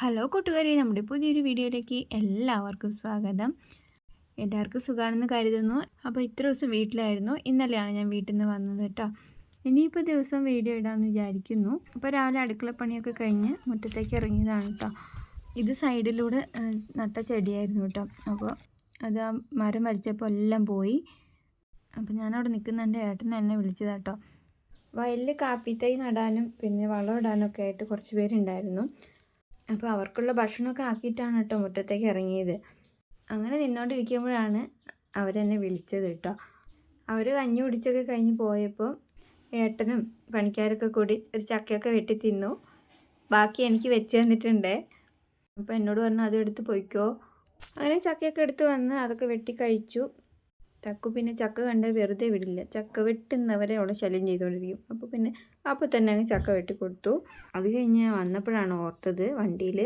Hello കൂട്ടുകാരി നമ്മുടെ പുതിയൊരു വീഡിയോയിലേക്ക് എല്ലാവർക്കും സ്വാഗതം. എല്ലാവർക്കും സുഖമാണെന്ന് കരുതുന്നു. അപ്പോൾ ഇത്ര ദിവസം വീട്ടിലായിരുന്നു. ഇന്നലെയാണ് ഞാൻ വീട്ടിൽ നിന്ന് വന്നത് കേട്ടോ. ഇനിയിപ്പോൾ ദിവസം വീഡിയോ ഇടാമെന്ന് വിചാരിക്കുന്നു. അപ്പോൾ രാവിലെ അടുക്കള പണിയൊക്കെ കഴിഞ്ഞ് മുറ്റത്തേക്ക് ഇറങ്ങിയതാണ് കേട്ടോ. ഇത് സൈഡിലൂടെ നട്ട ചെടിയായിരുന്നു കേട്ടോ. അപ്പോൾ അത് ആ മരം വലിച്ചപ്പോൾ എല്ലാം പോയി. അപ്പോൾ ഞാനവിടെ നിൽക്കുന്നുണ്ട്. ഏട്ടൻ എന്നെ വിളിച്ചതാട്ടോ വയലിൽ കാപ്പിത്തൈ നടാനും പിന്നെ വളം ഇടാനൊക്കെ ആയിട്ട് കുറച്ച് പേരുണ്ടായിരുന്നു. അപ്പോൾ അവർക്കുള്ള ഭക്ഷണമൊക്കെ ആക്കിയിട്ടാണ് കേട്ടോ മുറ്റത്തേക്ക് ഇറങ്ങിയത്. അങ്ങനെ നിന്നോണ്ടിരിക്കുമ്പോഴാണ് അവരെന്നെ വിളിച്ചത് കേട്ടോ. അവർ കഞ്ഞി കുടിച്ചൊക്കെ കഴിഞ്ഞ് പോയപ്പോൾ ഏട്ടനും പണിക്കാരൊക്കെ കൂടി ഒരു ചക്കയൊക്കെ വെട്ടി തിന്നു. ബാക്കി എനിക്ക് വെച്ച് തന്നിട്ടുണ്ട്. അപ്പോൾ എന്നോട് പറഞ്ഞു അതും എടുത്ത് പൊയ്ക്കോ. അങ്ങനെ ചക്കയൊക്കെ എടുത്ത് വന്ന് അതൊക്കെ വെട്ടി കഴിച്ചു. തക്കു പിന്നെ ചക്ക കണ്ട് വെറുതെ വിടില്ല. ചക്ക വെട്ടുന്നവരെ അവളെ ശല്യം ചെയ്തുകൊണ്ടിരിക്കും അപ്പോൾ പിന്നെ അപ്പോൾ തന്നെ അങ്ങ് ചക്ക വെട്ടി കൊടുത്തു. അത് കഴിഞ്ഞ് വന്നപ്പോഴാണ് ഓർത്തത് വണ്ടിയിൽ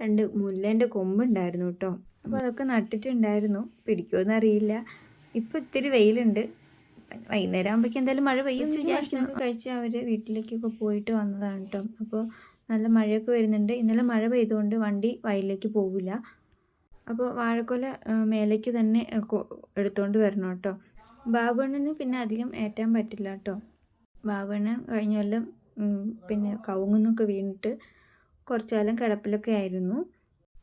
രണ്ട് മുല്ലേന്റെ കൊമ്പുണ്ടായിരുന്നു കേട്ടോ. അപ്പോൾ അതൊക്കെ നട്ടിട്ടുണ്ടായിരുന്നു. പിടിക്കുമെന്ന് അറിയില്ല. ഇപ്പോൾ ഇത്തിരി വെയിലുണ്ട്. വൈകുന്നേരം ആകുമ്പോഴേക്കും എന്തായാലും മഴ പെയ്യും വിചാരിക്കുന്നു. കഴിച്ച് അവർ വീട്ടിലേക്കൊക്കെ പോയിട്ട് വന്നതാണ് കേട്ടോ. അപ്പോൾ നല്ല മഴയൊക്കെ വരുന്നുണ്ട്. ഇന്നലെ മഴ പെയ്തുകൊണ്ട് വണ്ടി വയലിലേക്ക് പോകില്ല അപ്പോൾ വാഴക്കൊല മേലേക്ക് തന്നെ എടുത്തുകൊണ്ട് വരണം കേട്ടോ. ബാബുണ്ണന് പിന്നെ അധികം ഏറ്റാൻ പറ്റില്ല കേട്ടോ. ബാബുണ്ണൻ കഴിഞ്ഞ കൊല്ലം പിന്നെ കവുങ്ങുന്നൊക്കെ വീണിട്ട് കുറച്ചു കാലം കിടപ്പിലൊക്കെ ആയിരുന്നു.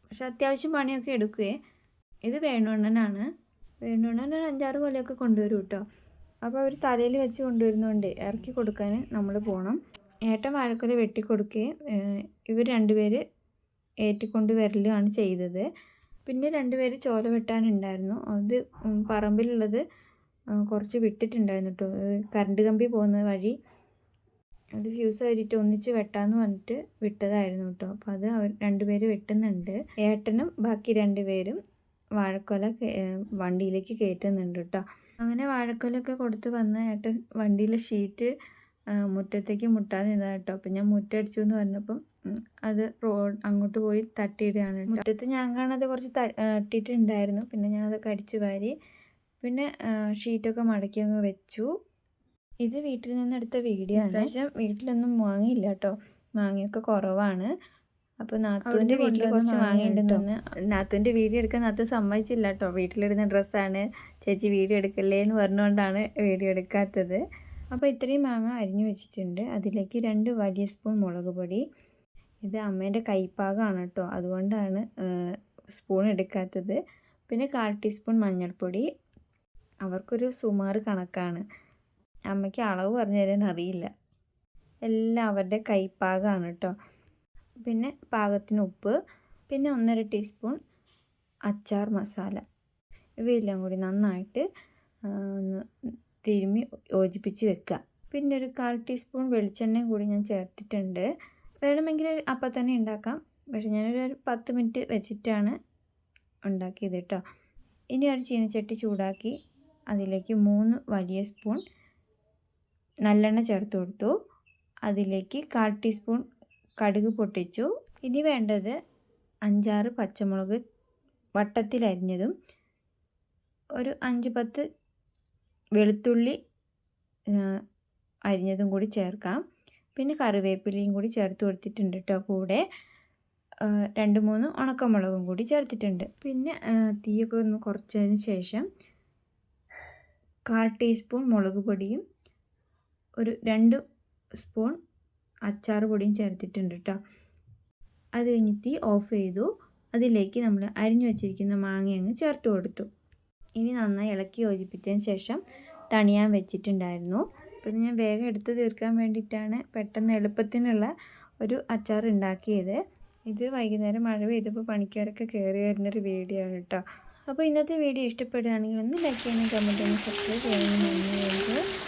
പക്ഷെ അത്യാവശ്യം പണിയൊക്കെ എടുക്കുകയെ ഇത് വേണുണ്ണനാണ്. വേണുണ്ണൻ ഒരു അഞ്ചാറ് കൊലയൊക്കെ കൊണ്ടുവരും കേട്ടോ. അപ്പോൾ അവർ തലയിൽ വെച്ച് കൊണ്ടുവരുന്നതുകൊണ്ട് ഇറക്കി കൊടുക്കാൻ നമ്മൾ പോകണം ഏട്ടൻ വാഴക്കൊല വെട്ടിക്കൊടുക്കുകയും ഇവർ രണ്ടുപേര് ഏറ്റിക്കൊണ്ട് വരലുമാണ് ചെയ്തത്. പിന്നെ രണ്ടുപേര് ചോല വെട്ടാനുണ്ടായിരുന്നു. അത് പറമ്പിലുള്ളത് കുറച്ച് വിട്ടിട്ടുണ്ടായിരുന്നു കേട്ടോ കറണ്ട് കമ്പി പോകുന്ന വഴി അത് ഫ്യൂസ് കയറിയിട്ട് ഒന്നിച്ച് വെട്ടാന്ന് പറഞ്ഞിട്ട് വിട്ടതായിരുന്നു കേട്ടോ അപ്പോൾ അത് അവർ രണ്ടുപേര് വെട്ടുന്നുണ്ട്. ഏട്ടനും ബാക്കി രണ്ടുപേരും വാഴക്കൊല വണ്ടിയിലേക്ക് കയറ്റുന്നുണ്ട് കേട്ടോ അങ്ങനെ വാഴക്കൊലൊക്കെ കൊടുത്ത് വന്ന ഏട്ടൻ വണ്ടിയിലെ ഷീറ്റ് മുറ്റത്തേക്ക് മുട്ടാതെ നിന്നതാ കേട്ടോ അപ്പം ഞാൻ മുറ്റടിച്ചു എന്ന് പറഞ്ഞപ്പം അത് റോഡ് അങ്ങോട്ട് പോയി തട്ടിയിടുകയാണ്. മുറ്റത്ത് ഞാൻ കാണാതെ കുറച്ച് തട്ടിയിട്ടുണ്ടായിരുന്നു പിന്നെ ഞാനതൊക്കെ അടിച്ചു വാരി പിന്നെ ഷീറ്റൊക്കെ മടക്കി അങ്ങ് വെച്ചു. ഇത് വീട്ടിൽ നിന്ന് എടുത്ത വീഡിയോ ആണ്. പക്ഷേ വീട്ടിലൊന്നും മാങ്ങയില്ല കേട്ടോ. മാങ്ങയൊക്കെ കുറവാണ്. അപ്പോൾ നാത്തുവിന്റെ വീട്ടിൽ കുറച്ച് മാങ്ങയുണ്ടെന്ന് നാത്തുവിന്റെ വീഡിയോ എടുക്കാൻ നാത്തു സമ്മതിച്ചില്ല കേട്ടോ. വീട്ടിലിടുന്ന ഡ്രസ്സാണ്. ചേച്ചി വീഡിയോ എടുക്കല്ലേ എന്ന് പറഞ്ഞുകൊണ്ടാണ് വീഡിയോ എടുക്കാത്തത്. അപ്പോൾ ഇത്രയും മാങ്ങ അരിഞ്ഞു വെച്ചിട്ടുണ്ട്. അതിലേക്ക് രണ്ട് വലിയ സ്പൂൺ മുളക് പൊടി ഇത് അമ്മേന്റെ കൈപ്പാകമാണ് കേട്ടോ. അതുകൊണ്ടാണ് സ്പൂൺ എടുക്കാത്തത്. പിന്നെ കാൽ ടീസ്പൂൺ മഞ്ഞൾപ്പൊടി. അവർക്കൊരു സുമാറ് കണക്കാണ്. അമ്മയ്ക്ക് അളവ് പറഞ്ഞു തരാൻ അറിയില്ല. എല്ലാം അവരുടെ കൈപ്പാകമാണ് കേട്ടോ. പിന്നെ പാകത്തിന് ഉപ്പ്. പിന്നെ ഒന്നര ടീസ്പൂൺ അച്ചാർ മസാല. ഇവയെല്ലാം കൂടി നന്നായിട്ട് തിരുമ്മി യോജിപ്പിച്ച് വെക്കുക. പിന്നെ ഒരു കാൽ ടീസ്പൂൺ വെളിച്ചെണ്ണയും കൂടി ഞാൻ ചേർത്തിട്ടുണ്ട്. വേണമെങ്കിൽ അപ്പം തന്നെ ഉണ്ടാക്കാം. പക്ഷെ ഞാനൊരു പത്ത് മിനിറ്റ് വെച്ചിട്ടാണ് ഉണ്ടാക്കിയത് കേട്ടോ. ഇനി ഒരു ചീനച്ചട്ടി ചൂടാക്കി അതിലേക്ക് മൂന്ന് വലിയ സ്പൂൺ നല്ലെണ്ണ ചേർത്ത് കൊടുത്തു. അതിലേക്ക് കാൽ ടീസ്പൂൺ കടുക് പൊട്ടിച്ചു. ഇനി വേണ്ടത് അഞ്ചാറ് പച്ചമുളക് വട്ടത്തിലരിഞ്ഞതും ഒരു അഞ്ച് പത്ത് വെളുത്തുള്ളി അരിഞ്ഞതും കൂടി ചേർക്കാം. പിന്നെ കറിവേപ്പിലയും കൂടി ചേർത്ത് കൊടുത്തിട്ടുണ്ട് കേട്ടോ കൂടെ. രണ്ട് മൂന്ന് ഉണക്കമുളകും കൂടി ചേർത്തിട്ടുണ്ട്. പിന്നെ തീയൊക്കെ ഒന്ന് കുറച്ചതിന് ശേഷം കാൽ ടീസ്പൂൺ മുളക് പൊടിയും ഒരു രണ്ട് സ്പൂൺ അച്ചാർ പൊടിയും ചേർത്തിട്ടുണ്ട് കേട്ടോ അത് കഴിഞ്ഞ് തീ ഓഫ് ചെയ്തു. അതിലേക്ക് നമ്മൾ അരിഞ്ഞു വെച്ചിരിക്കുന്ന മാങ്ങ അങ്ങ് ചേർത്ത് കൊടുത്തു. ഇനി നന്നായി ഇളക്കി യോജിപ്പിച്ചതിന് ശേഷം തണിയാൻ വെച്ചിട്ടുണ്ടായിരുന്നു. പിന്നെ ഞാൻ വേഗം എടുത്ത് തീർക്കാൻ വേണ്ടിയിട്ടാണ് പെട്ടെന്ന് എളുപ്പത്തിനുള്ള ഒരു അച്ചാർ ഉണ്ടാക്കിയത് ഇത് വൈകുന്നേരം മഴ പെയ്തപ്പോൾ പണിക്കാരൊക്കെ കയറി വരുന്നൊരു വീഡിയോ ആണ് കേട്ടോ. അപ്പോൾ ഇന്നത്തെ വീഡിയോ ഇഷ്ടപ്പെടുകയാണെങ്കിൽ ഒന്ന് ലൈക്ക് ചെയ്യണം കമന്റ് ചെയ്യണം സബ്സ്ക്രൈബ് ചെയ്യണം